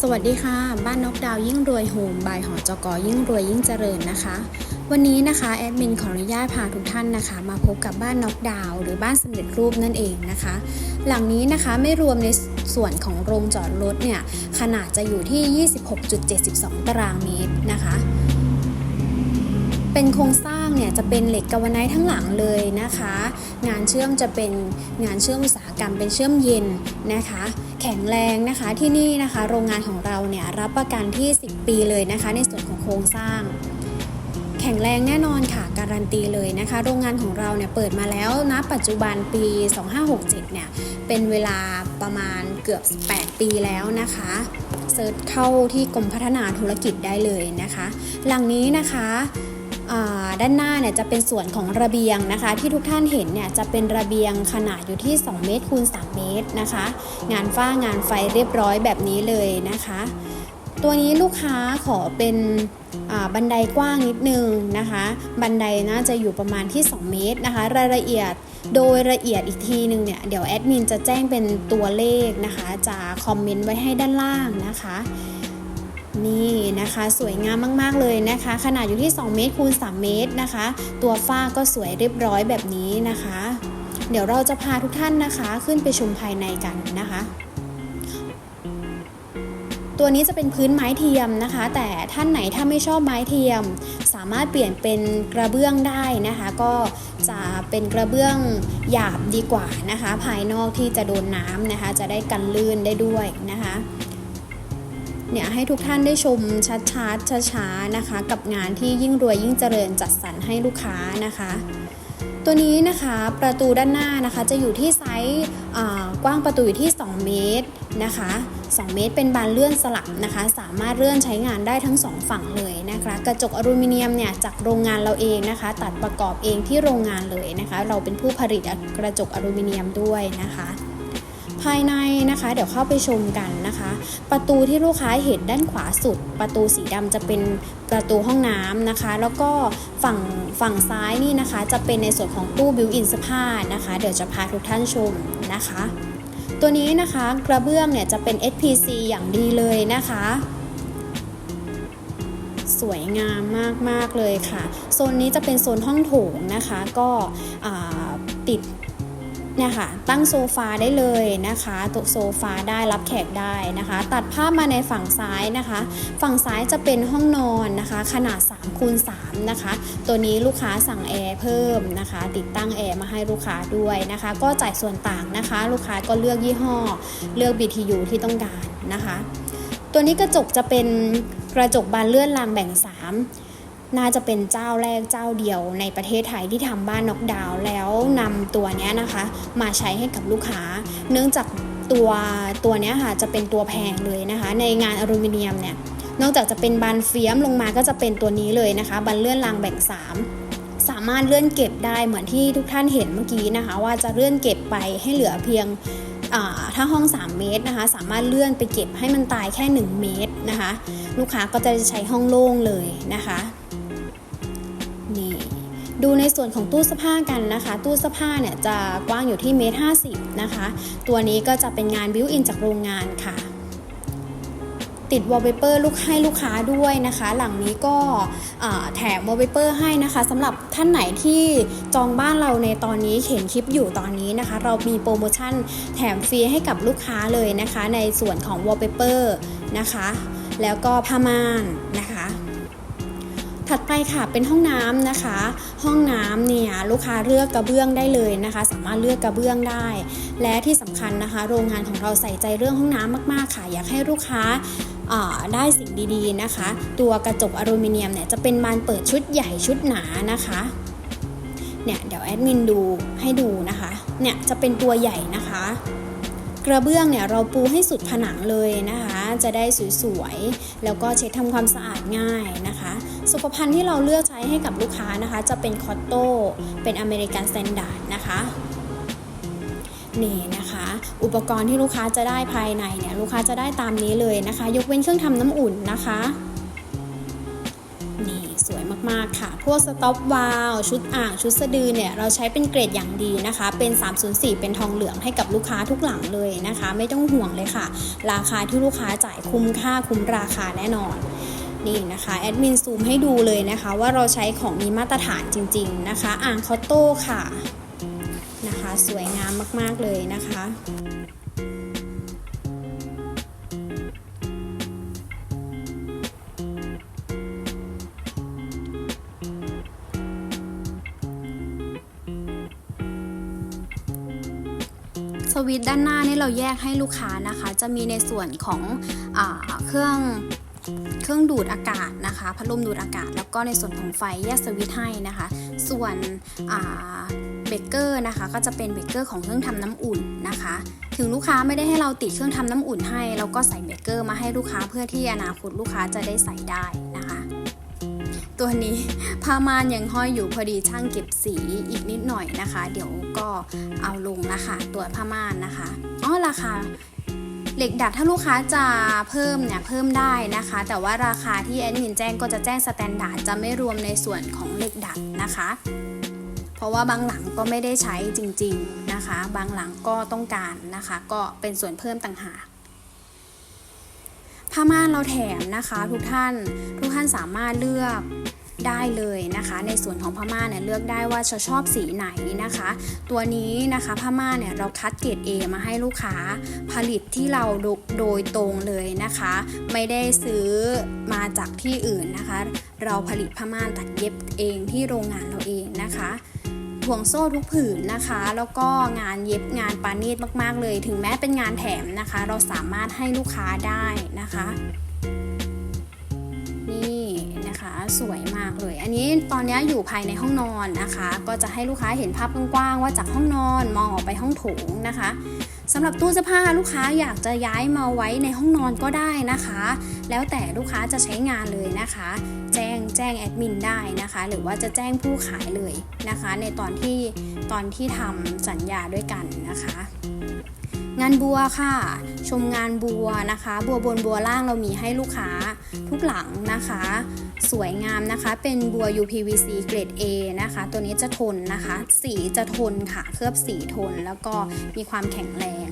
สวัสดีค่ะ บ้านนกดาวยิ่งรวยโฮมบายหอจกยิ่งรวยยิ่งเจริญนะคะ วันนี้นะคะแอดมินขออนุญาตพาทุกท่านนะคะ มาพบกับบ้านนกดาว หรือบ้านสำเร็จรูปนั่นเองนะคะ หลังนี้นะคะไม่รวมในส่วนของโรงจอดรถเนี่ยขนาดจะอยู่ที่ 26.72 ตารางเมตรนะคะ เป็นโครงสร้างเนี่ยจะเป็นเหล็กกาวไนท์ทั้งหลังเลยนะคะ งานเชื่อมจะเป็นงานเชื่อมอุตสาหกรรมเป็นเชื่อมเย็นนะคะ แข็งแรงนะคะที่นี่นะคะโรงงานของเราเนี่ยรับประกันที่ 10 ปีเลยนะคะ ในส่วนของโครงสร้างแข็งแรงแน่นอนค่ะ การันตีเลยนะคะ โรงงานของเราเนี่ยเปิดมาแล้วนะปัจจุบันปี 2567 เนี่ย เป็นเวลาประมาณเกือบ 8 ปีแล้วนะคะเซิร์ชเข้าที่กรมพัฒนาธุรกิจได้เลยนะคะ หลังนี้นะคะ ด้านหน้าเนี่ยจะเป็นส่วนของระเบียงนะคะ ที่ทุกท่านเห็นเนี่ยจะเป็นระเบียงขนาดอยู่ที่ 2 เมตรคูณ3 เมตรนะคะ งานฝ้างานไฟเรียบร้อยแบบนี้เลยนะคะ ตัวนี้ลูกค้าขอเป็นบันไดกว้างนิดนึงนะคะ บันไดน่าจะอยู่ประมาณที่ 2 เมตรนะคะ รายละเอียดโดยละเอียดอีกทีหนึ่งเนี่ยเดี๋ยวแอดมินจะแจ้งเป็นตัวเลขนะคะ จะคอมเมนต์ไว้ให้ด้านล่างนะคะ นี่นะคะสวยงามมาก ๆ เลยนะคะ ขนาดอยู่ที่ 2 เมตรคูณ 3 เมตรนะคะ ตัวฝ้าก็สวยเรียบร้อยแบบนี้นะคะ เดี๋ยวเราจะพาทุกท่านนะคะขึ้นไปชมภายในกันนะคะ ตัวนี้จะเป็นพื้นไม้เทียมนะคะ แต่ท่านไหนถ้าไม่ชอบไม้เทียม สามารถเปลี่ยนเป็นกระเบื้องได้นะคะ ก็จะเป็นกระเบื้องหยาบดีกว่านะคะ ภายนอกที่จะโดนน้ำนะคะ จะได้กันลื่นได้ด้วยนะคะ เนี่ยให้ทุกท่านได้ชมชัดๆช้าๆนะคะ กับงานที่ยิ่งรวยยิ่งเจริญจัดสรรให้ลูกค้านะคะ ตัวนี้นะคะประตูด้านหน้านะคะจะอยู่ที่ไซส์กว้างประตูอยู่ที่ 2 เมตรนะคะ 2 เมตรเป็นบานเลื่อนสลับนะคะ สามารถเลื่อนใช้งานได้ทั้ง 2 ฝั่งเลยนะคะ กระจกอลูมิเนียมเนี่ยจากโรงงานเราเองนะคะ ตัดประกอบเองที่โรงงานเลยนะคะ เราเป็นผู้ผลิตกระจกอลูมิเนียมด้วยนะคะ ภายในนะคะ เดี๋ยวเข้าไปชมกันนะคะ ประตูที่ลูกค้าเห็นด้านขวาสุด ประตูสีดำจะเป็นประตูห้องน้ำนะคะ แล้วก็ฝั่งฝั่งซ้ายนี่นะคะ จะเป็นในส่วนของตู้บิวอินเสผ้านะคะ เดี๋ยวจะพาทุกท่านชมนะคะ ตัวนี้นะคะกระเบื้องเนี่ยจะเป็น SPC อย่างดีเลยนะคะสวยงามมาก ๆ เลยค่ะ โซนนี้จะเป็นโซนห้องโถงนะคะ ก็ติด เนี่ยค่ะตั้งโซฟาได้เลยนะคะโต๊ะโซฟาได้รับแขกได้นะคะ ตัดภาพมาในฝั่งซ้ายนะคะ ฝั่งซ้ายจะเป็นห้องนอนนะคะ ขนาด3คูณ3นะคะ ตัวนี้ลูกค้าสั่งแอร์เพิ่มนะคะ ติดตั้งแอร์มาให้ลูกค้าด้วยนะคะ ก็จ่ายส่วนต่างนะคะ ลูกค้าก็เลือกยี่ห้อ เลือก BTU ที่ต้องการนะคะ ตัวนี้กระจกจะเป็นกระจกบานเลื่อนรางแบ่ง 3 น่าจะเป็นเจ้าแรกเจ้าเดียวในประเทศไทยที่ทำบ้านน็อกดาวน์แล้วนำตัวนี้นะคะ มาใช้ให้กับลูกค้า เนื่องจากตัวตัวนี้ค่ะจะเป็นตัวแพงเลยนะคะ ในงานอลูมิเนียมเนี่ยนอกจากจะเป็นบานเฟียมลงมาก็จะเป็นตัวนี้เลยนะคะบานเลื่อนรางแบ่ง 3 สามารถเลื่อนเก็บได้เหมือนที่ทุกท่านเห็นเมื่อกี้นะคะ ว่าจะเลื่อนเก็บไปให้เหลือเพียงถ้าห้อง 3 เมตรนะคะ สามารถเลื่อนไปเก็บให้มันตายแค่ 1 เมตรนะคะ ลูกค้าก็จะใช้ห้องโล่งเลยนะคะ ดูในส่วนของตู้เสื้อผ้ากันนะคะ ตู้เสื้อผ้าเนี่ยจะกว้างอยู่ที่เมตรห้นะคะ ตัวนี้ก็จะเป็นงานบิวอินจากโรงงานค่ะ ติดวอลเปเปอร์ลูกให้ลูกค้าด้วยนะคะ หลังนี้ก็แถมวอลเปเปอร์ให้นะคะสำหรับท่านไหนที่จองบ้านเราในตอนนี้เห็นคลิปอยู่ตอนนี้นะคะ เรามีโปรโมชั่นแถมฟรีให้กับลูกค้าเลยนะคะ ในส่วนของวอลเปเปอร์นะคะ แล้วก็ผ้าม่านนะคะ ถัดไปค่ะเป็นห้องน้ำนะคะ ห้องน้ำเนี่ยลูกค้าเลือกกระเบื้องได้เลยนะคะ สามารถเลือกกระเบื้องได้ และที่สำคัญนะคะ โรงงานของเราใส่ใจเรื่องห้องน้ำมาก ๆ ค่ะ อยากให้ลูกค้าอ่าได้สิ่งดีๆนะคะ ตัวกระจกอลูมิเนียมเนี่ยจะเป็นบานเปิดชุดใหญ่ชุดหนานะคะเนี่ยเดี๋ยวแอดมินดูให้ดูนะคะเนี่ยจะเป็นตัวใหญ่นะคะ กระเบื้องเนี่ยเราปูให้สุดผนังเลยนะคะ จะได้สวยๆ แล้วก็เช็ดทำความสะอาดง่ายนะคะ สุขภัณฑ์ที่เราเลือกใช้ให้กับลูกค้านะคะ จะเป็นคอตโต้ เป็นอเมริกันสแตนดาร์ดนะคะนี่นะคะ อุปกรณ์ที่ลูกค้าจะได้ภายในเนี่ยลูกค้าจะได้ตามนี้เลยนะคะ ยกเว้นเครื่องทำน้ำอุ่นนะคะ นี่ มากๆค่ะ พวกสต็อปวาลชุดอ่าง ชุดสะดือเนี่ย เราใช้เป็นเกรดอย่างดีนะคะ เป็น 304 เป็นทองเหลืองให้กับลูกค้าทุกหลังเลยนะคะ ไม่ต้องห่วงเลยค่ะ ราคาที่ลูกค้าจ่ายคุ้มค่าคุ้มราคาแน่นอนนี่นะคะแอดมินซูมให้ดูเลยนะคะ ว่าเราใช้ของมีมาตรฐานจริง ๆนะคะ อ่างคอตโต้ค่ะนะคะ สวยงามมากๆเลยนะคะ สวิตช์ด้านหน้านี่เราแยกให้ลูกค้านะคะ จะมีในส่วนของอเครื่องเครื่องดูดอากาศนะคะพัดลมดูดอากาศ แล้วก็ในส่วนของไฟแยกสวิตช์ให้นะคะ ส่วนเบเกอร์นะคะ ก็จะเป็นเบเกอร์ของเครื่องทำน้ำอุ่นนะคะ ถึงลูกค้าไม่ได้ให้เราติดเครื่องทำน้ำอุ่นให้ เราก็ใส่เบเกอร์มาให้ลูกค้าเพื่อที่อนาคตลูกค้าจะได้ใส่ได้น ตัวนี้ผ้าม่านยังห้อยอยู่พอดีช่างเก็บสีอีกนิดหน่อยนะคะ เดี๋ยวก็เอาลงนะคะตัวผ้าม่านนะคะอ๋อราคาเหล็กดัดถ้าลูกค้าจะเพิ่มเนี่ยเพิ่มได้นะคะ แต่ว่าราคาที่แอดมินแจ้งก็จะแจ้งสแตนดาร์ดจะไม่รวมในส่วนของเหล็กดัดนะคะ เพราะว่าบางหลังก็ไม่ได้ใช้จริงๆนะคะ บางหลังก็ต้องการนะคะ ก็เป็นส่วนเพิ่มต่างหาก ผ้าม่านเราแถมนะคะทุกท่านทุกท่านสามารถเลือกได้เลยนะคะ ในส่วนของผ้าม่านเนี่ยเลือกได้ว่าจะชอบสีไหนนะคะ ตัวนี้นะคะผ้าม่านเนี่ยเราคัดเกรด A มาให้ลูกค้าผลิตที่เราโดโดยตรงเลยนะคะ ไม่ได้ซื้อมาจากที่อื่นนะคะ เราผลิตผ้าม่านตัดเย็บเองที่โรงงานเราเองนะคะ ห่วงโซ่ทุกผืนนะคะ แล้วก็งานเย็บงานปานีตมาก ๆ เลย ถึงแม้เป็นงานแถมนะคะ เราสามารถให้ลูกค้าได้นะคะ นี่นะคะสวยมากเลย อันนี้ตอนนี้อยู่ภายในห้องนอนนะคะ ก็จะให้ลูกค้าเห็นภาพกว้างๆว่าจากห้องนอนมองออกไปห้องโถงนะคะ สำหรับตู้เสื้อผ้าลูกค้าอยากจะย้ายมาไว้ในห้องนอนก็ได้นะคะ แล้วแต่ลูกค้าจะใช้งานเลยนะคะ แจ้งแจ้งแอดมินได้นะคะ หรือว่าจะแจ้งผู้ขายเลยนะคะ ในตอนที่ตอนที่ทำสัญญาด้วยกันนะคะ งานบัวค่ะ ชมงานบัวนะคะ บัวบนบัวล่างเรามีให้ลูกค้าทุกหลังนะคะ สวยงามนะคะ เป็นบัว UPVC เกรด A นะคะ ตัวนี้จะทนนะคะ สีจะทนค่ะ เคลือบสีทนแล้วก็มีความแข็งแรง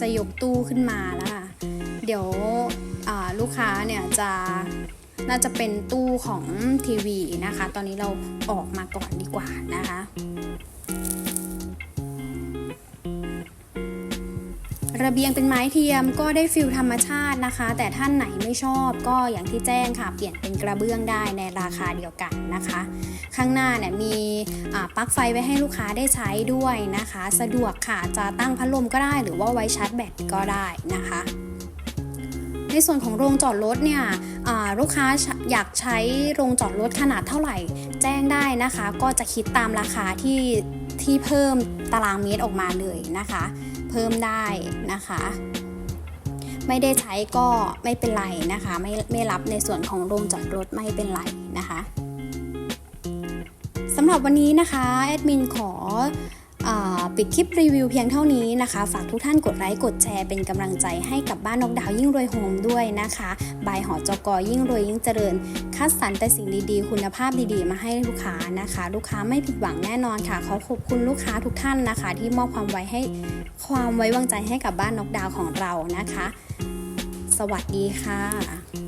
จะยกตู้ขึ้นมาแล้วค่ะ เดี๋ยวลูกค้าเนี่ยจะ น่าจะเป็นตู้ของทีวีนะคะ ตอนนี้เราออกมาก่อนดีกว่านะคะ ระเบียงเป็นไม้เทียมก็ได้ฟิลธรรมชาตินะคะ แต่ท่านไหนไม่ชอบก็อย่างที่แจ้งค่ะเปลี่ยนเป็นกระเบื้องได้ในราคาเดียวกันนะคะ ข้างหน้าเนี่ยมีปลั๊กไฟไว้ให้ลูกค้าได้ใช้ด้วยนะคะ สะดวกค่ะจะตั้งพัดลมก็ได้หรือว่าไว้ชาร์จแบตก็ได้นะคะ ในส่วนของโรงจอดรถเนี่ยลูกค้าอยากใช้โรงจอดรถขนาดเท่าไหร่ แจ้งได้นะคะ ก็จะคิดตามราคาที่ที่เพิ่มตารางเมตรออกมาเลยนะคะ เพิ่มได้นะคะ ไม่ได้ใช้ก็ไม่เป็นไรนะคะ ไม่ไม่รับในส่วนของโรงจอดรถไม่เป็นไรนะคะสำหรับวันนี้นะคะแอดมินขอ ปิดคลิปรีวิวเพียงเท่านี้นะคะ ฝากทุกท่านกดไลค์กดแชร์เป็นกำลังใจให้กับบ้านนกดาวยิ่งรวยโฮมด้วยนะคะบายหอจกอยิ่งรวยยิ่งเจริญ คัดสรรแต่สิ่งดีๆ คุณภาพดีๆ มาให้ลูกค้านะคะ ลูกค้าไม่ผิดหวังแน่นอนค่ะขอขอบคุณลูกค้าทุกท่านนะคะ ที่มอบความไว้ให้ความไว้วางใจให้กับบ้านนกดาวของเรานะคะ สวัสดีค่ะ